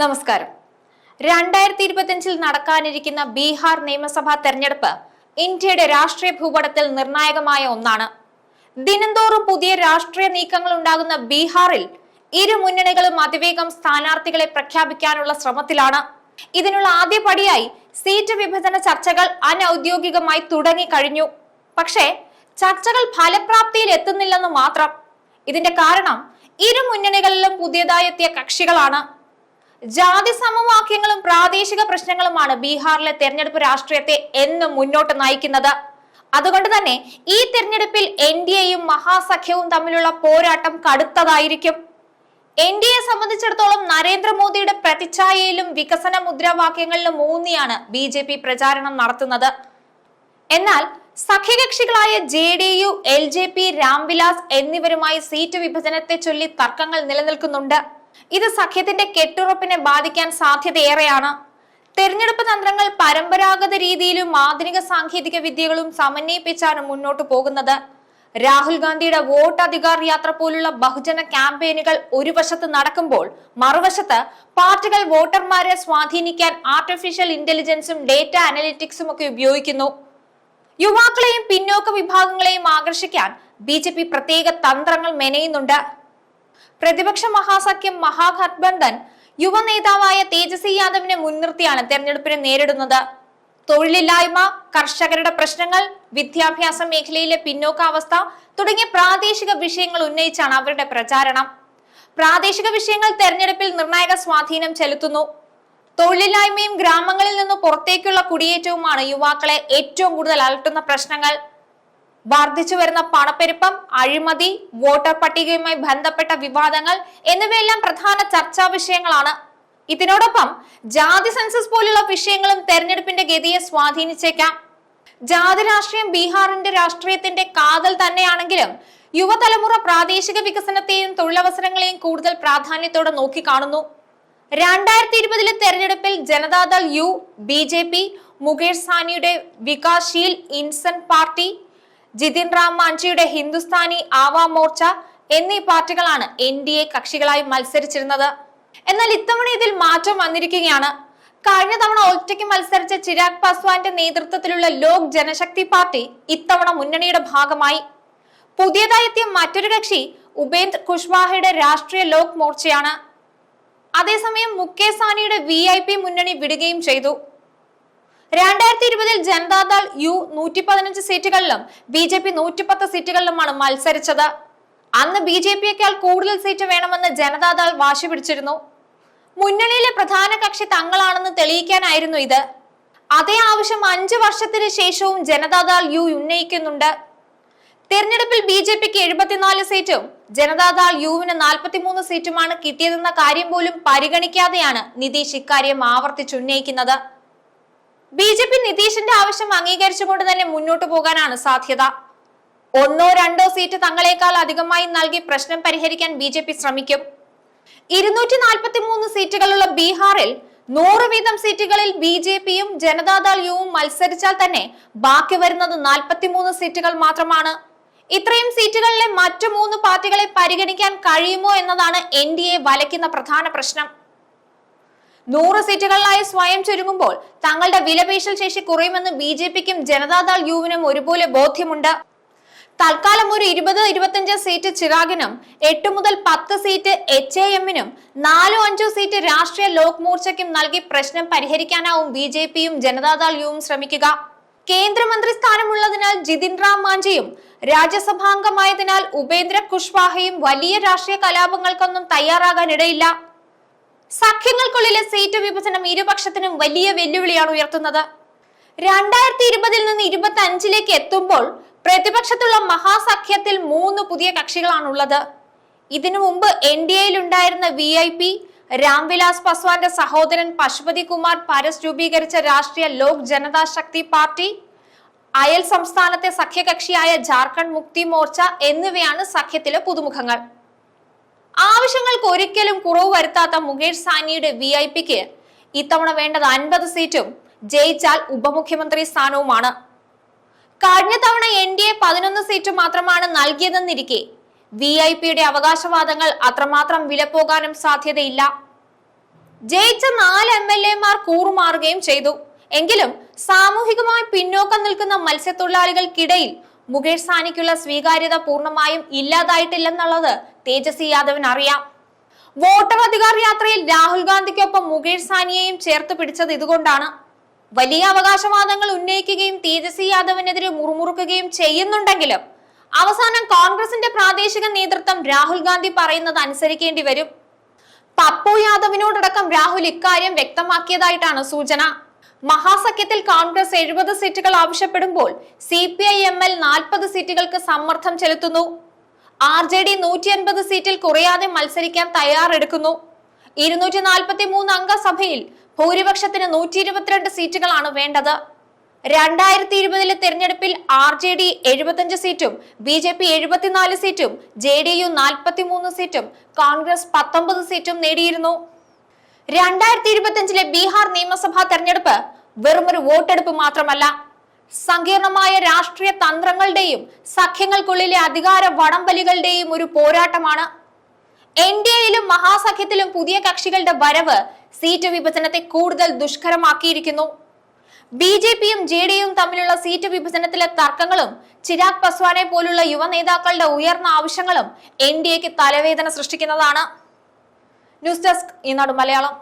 നമസ്കാരം. രണ്ടായിരത്തി ഇരുപത്തിയഞ്ചിൽ നടക്കാനിരിക്കുന്ന ബീഹാർ നിയമസഭാ തെരഞ്ഞെടുപ്പ് ഇന്ത്യയുടെ രാഷ്ട്രീയ ഭൂപടത്തിൽ നിർണായകമായ ഒന്നാണ്. ദിനംതോറും പുതിയ രാഷ്ട്രീയ നീക്കങ്ങൾ ഉണ്ടാകുന്ന ബീഹാറിൽ ഇരു മുന്നണികളും അതിവേഗം സ്ഥാനാർത്ഥികളെ പ്രഖ്യാപിക്കാനുള്ള ശ്രമത്തിലാണ്. ഇതിനുള്ള ആദ്യ പടിയായി സീറ്റ് വിഭജന ചർച്ചകൾ അനൌദ്യോഗികമായി തുടങ്ങി കഴിഞ്ഞു. പക്ഷേ ചർച്ചകൾ ഫലപ്രാപ്തിയിൽ എത്തുന്നില്ലെന്ന് മാത്രം. ഇതിന്റെ കാരണം ഇരു മുന്നണികളിലും പുതിയതായി എത്തിയ കക്ഷികളാണ്. ജാതി സമവാക്യങ്ങളും പ്രാദേശിക പ്രശ്നങ്ങളുമാണ് ബീഹാറിലെ തെരഞ്ഞെടുപ്പ് രാഷ്ട്രീയത്തെ എന്നും മുന്നോട്ട് നയിക്കുന്നത്. അതുകൊണ്ട് തന്നെ ഈ തെരഞ്ഞെടുപ്പിൽ എൻ ഡി എയും മഹാസഖ്യവും തമ്മിലുള്ള പോരാട്ടം കടുത്തതായിരിക്കും. എൻ ഡി എ സംബന്ധിച്ചിടത്തോളം നരേന്ദ്രമോദിയുടെ പ്രതിച്ഛായയിലും വികസന മുദ്രാവാക്യങ്ങളിലും ഊന്നിയാണ് ബി ജെ പി പ്രചാരണം നടത്തുന്നത്. എന്നാൽ സഖ്യകക്ഷികളായ J D U L J P Ramvilas എന്നിവരുമായി സീറ്റ് വിഭജനത്തെ ചൊല്ലി തർക്കങ്ങൾ നിലനിൽക്കുന്നുണ്ട്. ഇത് സഖ്യത്തിന്റെ കെട്ടുറപ്പിനെ ബാധിക്കാൻ സാധ്യതയേറെയാണ്. തെരഞ്ഞെടുപ്പ് തന്ത്രങ്ങൾ പരമ്പരാഗത രീതിയിലും ആധുനിക സാങ്കേതിക വിദ്യകളും സമന്വയിപ്പിച്ചാണ് മുന്നോട്ട് പോകുന്നത്. രാഹുൽ ഗാന്ധിയുടെ വോട്ട് അധികാർ യാത്ര പോലുള്ള ബഹുജന ക്യാമ്പയിനുകൾ ഒരു വശത്ത് നടക്കുമ്പോൾ മറുവശത്ത് പാർട്ടികൾ വോട്ടർമാരെ സ്വാധീനിക്കാൻ ആർട്ടിഫിഷ്യൽ ഇന്റലിജൻസും ഡേറ്റ അനലിറ്റിക്സും ഒക്കെ ഉപയോഗിക്കുന്നു. യുവാക്കളെയും പിന്നോക്ക വിഭാഗങ്ങളെയും ആകർഷിക്കാൻ ബി പ്രത്യേക തന്ത്രങ്ങൾ മെനയുന്നുണ്ട്. പ്രതിപക്ഷ മഹാസഖ്യം മഹാഗത്ബന്ധൻ യുവ നേതാവായ തേജസ്വി യാദവിനെ മുൻനിർത്തിയാണ് തെരഞ്ഞെടുപ്പിനെ നേരിടുന്നത്. തൊഴിലില്ലായ്മ കർഷകരുടെ പ്രശ്നങ്ങൾ വിദ്യാഭ്യാസ മേഖലയിലെ പിന്നോക്കാവസ്ഥ തുടങ്ങിയ പ്രാദേശിക വിഷയങ്ങൾ ഉന്നയിച്ചാണ് അവരുടെ പ്രചാരണം. പ്രാദേശിക വിഷയങ്ങൾ തെരഞ്ഞെടുപ്പിൽ നിർണായക സ്വാധീനം ചെലുത്തുന്നു. തൊഴിലില്ലായ്മയും ഗ്രാമങ്ങളിൽ നിന്ന് പുറത്തേക്കുള്ള കുടിയേറ്റവുമാണ് യുവാക്കളെ ഏറ്റവും കൂടുതൽ അലട്ടുന്ന പ്രശ്നങ്ങൾ. വർദ്ധിച്ചു വരുന്ന പണപ്പെരുപ്പം അഴിമതി വോട്ടർ പട്ടികയുമായി ബന്ധപ്പെട്ട വിവാദങ്ങൾ എന്നിവയെല്ലാം പ്രധാന ചർച്ചാ വിഷയങ്ങളാണ്. ഇതിനോടൊപ്പം ജാതി സെൻസസ് പോലുള്ള വിഷയങ്ങളും തെരഞ്ഞെടുപ്പിന്റെ ഗതിയെ സ്വാധീനിച്ചേക്കാം. ജാതി രാഷ്ട്രീയം ബീഹാറിന്റെ രാഷ്ട്രീയത്തിന്റെ കാതൽ തന്നെയാണെങ്കിലും യുവതലമുറ പ്രാദേശിക വികസനത്തെയും തൊഴിലവസരങ്ങളെയും കൂടുതൽ പ്രാധാന്യത്തോടെ നോക്കിക്കാണുന്നു. രണ്ടായിരത്തി ഇരുപതിലെ തെരഞ്ഞെടുപ്പിൽ Janata Dal U B J P Mukesh സാനിയുടെ Vikassheel Insaan party Jitan Ram മാഞ്ചിയുടെ ഹിന്ദുസ്ഥാനി ആവാ മോർച്ച എന്നീ പാർട്ടികളാണ് എൻ ഡി എ കക്ഷികളായി മത്സരിച്ചിരുന്നത്. എന്നാൽ ഇത്തവണ ഇതിൽ മാറ്റം വന്നിരിക്കുകയാണ്. കഴിഞ്ഞ തവണ ഒറ്റയ്ക്ക് മത്സരിച്ച ചിരാഗ് പാസ്വാന്റെ നേതൃത്വത്തിലുള്ള ലോക് ജനശക്തി പാർട്ടി ഇത്തവണ മുന്നണിയുടെ ഭാഗമായി. പുതിയതായി എത്തിയ മറ്റൊരു കക്ഷി ഉപേന്ദ് കുഷ്വാഹയുടെ രാഷ്ട്രീയ ലോക് മോർച്ചയാണ്. അതേസമയം മുകേഷ് സാനിയുടെ വി മുന്നണി വിടുകയും ചെയ്തു. രണ്ടായിരത്തി ഇരുപതിൽ ജനതാദൾ യു നൂറ്റി പതിനഞ്ച് സീറ്റുകളിലും ബി ജെ പി നൂറ്റിപ്പത്ത് സീറ്റുകളിലുമാണ് മത്സരിച്ചത്. അന്ന് ബി ജെ പിയേക്കാൾ കൂടുതൽ സീറ്റ് വേണമെന്ന് ജനതാദൾ വാശി പിടിച്ചിരുന്നു. മുന്നണിയിലെ പ്രധാന കക്ഷി തങ്ങളാണെന്ന് തെളിയിക്കാനായിരുന്നു ഇത്. അതേ ആവശ്യം അഞ്ചു വർഷത്തിന് ശേഷവും ജനതാദൾ യു ഉന്നയിക്കുന്നുണ്ട്. തെരഞ്ഞെടുപ്പിൽ ബി ജെ പിക്ക് എഴുപത്തിനാല് സീറ്റും ജനതാദൾ യുവിന് നാൽപ്പത്തിമൂന്ന് സീറ്റുമാണ് കിട്ടിയതെന്ന കാര്യം പോലും പരിഗണിക്കാതെയാണ് നിതീഷ് ഇക്കാര്യം ആവർത്തിച്ചുന്നയിക്കുന്നത്. ബി ജെ പി നിതീഷിന്റെ ആവശ്യം അംഗീകരിച്ചുകൊണ്ട് തന്നെ മുന്നോട്ട് പോകാനാണ് സാധ്യത. ഒന്നോ രണ്ടോ സീറ്റ് തങ്ങളെക്കാൾ അധികമായി നൽകി പ്രശ്നം പരിഹരിക്കാൻ ബി ജെ പി ശ്രമിക്കും. ഇരുന്നൂറ്റി നാൽപ്പത്തി മൂന്ന് സീറ്റുകളുള്ള ബീഹാറിൽ നൂറ് വീതം സീറ്റുകളിൽ ബി ജെ പിയും ജനതാദൾ യുവും മത്സരിച്ചാൽ തന്നെ ബാക്കി വരുന്നത് നാൽപ്പത്തിമൂന്ന് സീറ്റുകൾ മാത്രമാണ്. ഇത്രയും സീറ്റുകളിലെ മറ്റു മൂന്ന് പാർട്ടികളെ പരിഗണിക്കാൻ കഴിയുമോ എന്നതാണ് എൻ ഡി എ വലയ്ക്കുന്ന പ്രധാന പ്രശ്നം. നൂറ് സീറ്റുകളിലായി സ്വയം ചുരുങ്ങുമ്പോൾ തങ്ങളുടെ വിലപേശൽ ശേഷി കുറയുമെന്ന് ബി ജെ പിക്കും ജനതാദൾ യുവിനും ഒരുപോലെ ബോധ്യമുണ്ട്. തൽക്കാലം ഒരു ഇരുപത് ഇരുപത്തിയഞ്ച് സീറ്റ് ചിറാഗിനും എട്ട് മുതൽ പത്ത് സീറ്റ് എച്ച് എ എമ്മിനും നാലോ അഞ്ചോ സീറ്റ് രാഷ്ട്രീയ ലോക് മോർച്ചയ്ക്കും നൽകി പ്രശ്നം പരിഹരിക്കാനാവും ബി ജെ പിയും ജനതാദൾ യുവും ശ്രമിക്കുക. കേന്ദ്രമന്ത്രി സ്ഥാനമുള്ളതിനാൽ ജിതിൻ റാം മാഞ്ചിയും രാജ്യസഭാംഗമായതിനാൽ ഉപേന്ദ്ര കുഷ്വാഹയും വലിയ രാഷ്ട്രീയ കലാപങ്ങൾക്കൊന്നും തയ്യാറാകാനിടയില്ല. സഖ്യങ്ങൾക്കുള്ളിലെ സീറ്റ് വിഭജനം ഇരുപക്ഷത്തിനും വലിയ വെല്ലുവിളിയാണ് ഉയർത്തുന്നത്. രണ്ടായിരത്തി ഇരുപതിൽ നിന്ന് ഇരുപത്തി അഞ്ചിലേക്ക് എത്തുമ്പോൾ പ്രതിപക്ഷത്തുള്ള മഹാസഖ്യത്തിൽ മൂന്ന് പുതിയ കക്ഷികളാണുള്ളത്. ഇതിനു മുമ്പ് എൻ ഡി എയിൽ ഉണ്ടായിരുന്ന വി ഐ പി രാംവിലാസ് പസ്വാന്റെ സഹോദരൻ പശുപതി കുമാർ പരസ് രൂപീകരിച്ച രാഷ്ട്രീയ ലോക് ജനതാ ശക്തി പാർട്ടി അയൽ സംസ്ഥാനത്തെ സഖ്യകക്ഷിയായ ജാർഖണ്ഡ് മുക്തി മോർച്ച എന്നിവയാണ് സഖ്യത്തിലെ പുതുമുഖങ്ങൾ. ആവശ്യങ്ങൾക്ക് ഒരിക്കലും കുറവ് വരുത്താത്ത മുകേഷ് സാനിയുടെ വി ഐ പിക്ക് ഇത്തവണ വേണ്ടത് അൻപത് സീറ്റും ജയിച്ചാൽ ഉപമുഖ്യമന്ത്രി സ്ഥാനവുമാണ്. കഴിഞ്ഞ തവണ എൻ ഡി എ പതിനൊന്ന് സീറ്റ് മാത്രമാണ് നൽകിയതെന്നിരിക്കെ വി ഐ പിയുടെ അവകാശവാദങ്ങൾ അത്രമാത്രം വിലപ്പോകാനും സാധ്യതയില്ല. ജയിച്ച നാല് എം എൽ എമാർ കൂറുമാറുകയും ചെയ്തു. എങ്കിലും സാമൂഹികമായി പിന്നോക്കം നിൽക്കുന്ന മത്സ്യത്തൊഴിലാളികൾക്കിടയിൽ മുകേഷ് സാനിക്കുള്ള സ്വീകാര്യത പൂർണമായും ഇല്ലാതായിട്ടില്ലെന്നുള്ളത് തേജസ്വി യാദവിന് അറിയാം. വോട്ടർ അധികാർ യാത്രയിൽ രാഹുൽ ഗാന്ധിക്കൊപ്പം മുകേഷ് സാനിയെയും ചേർത്ത് പിടിച്ചത് ഇതുകൊണ്ടാണ്. വലിയ അവകാശവാദങ്ങൾ ഉന്നയിക്കുകയും തേജസ്വി യാദവിനെതിരെ മുറുമുറുക്കുകയും ചെയ്യുന്നുണ്ടെങ്കിലും അവസാനം കോൺഗ്രസിന്റെ പ്രാദേശിക നേതൃത്വം രാഹുൽ ഗാന്ധി പറയുന്നത് അനുസരിക്കേണ്ടി വരും. പപ്പു യാദവിനോടടക്കം രാഹുൽ ഇക്കാര്യം വ്യക്തമാക്കിയതായിട്ടാണ് സൂചന. മഹാസഖ്യത്തിൽ കോൺഗ്രസ് എഴുപത് സീറ്റുകൾ ആവശ്യപ്പെടുമ്പോൾ C P I M L നാൽപ്പത് സീറ്റുകൾക്ക് സമ്മർദ്ദം ചെലുത്തുന്നു. ആർ ജെ ഡി നൂറ്റി അൻപത് സീറ്റിൽ കുറയാതെ മത്സരിക്കാൻ തയ്യാറെടുക്കുന്നു. ഇരുന്നൂറ്റി നാൽപ്പത്തി മൂന്ന് അംഗ സഭയിൽ ഭൂരിപക്ഷത്തിന് നൂറ്റി ഇരുപത്തിരണ്ട് സീറ്റുകളാണ് വേണ്ടത്. രണ്ടായിരത്തി ഇരുപതിലെ തെരഞ്ഞെടുപ്പിൽ ആർ ജെ ഡി എഴുപത്തിയഞ്ച് സീറ്റും ബി ജെ പി എഴുപത്തിനാല് സീറ്റും ജെ ഡി യു നാൽപ്പത്തിമൂന്ന് സീറ്റും കോൺഗ്രസ് പത്തൊമ്പത് സീറ്റും നേടിയിരുന്നു. രണ്ടായിരത്തി ഇരുപത്തിയഞ്ചിലെ ബീഹാർ നിയമസഭാ തെരഞ്ഞെടുപ്പ് വെറുമൊരു വോട്ടെടുപ്പ് മാത്രമല്ല സങ്കീർണമായ രാഷ്ട്രീയ തന്ത്രങ്ങളുടെയും സഖ്യങ്ങൾക്കുള്ളിലെ അധികാര വടംവലികളുടെയും ഒരു പോരാട്ടമാണ്. എൻ ഡി എയിലും മഹാസഖ്യത്തിലും പുതിയ കക്ഷികളുടെ വരവ് സീറ്റ് വിഭജനത്തെ കൂടുതൽ ദുഷ്കരമാക്കിയിരിക്കുന്നു. ബി ജെ പിയും ജെ ഡി യും തമ്മിലുള്ള സീറ്റ് വിഭജനത്തിലെ തർക്കങ്ങളും ചിരാഗ് പസ്വാനെ പോലുള്ള യുവ നേതാക്കളുടെ ഉയർന്ന ആവശ്യങ്ങളും എൻ ഡി എക്ക് തലവേദന സൃഷ്ടിക്കുന്നതാണ്. News desk Eenadu Malayalam.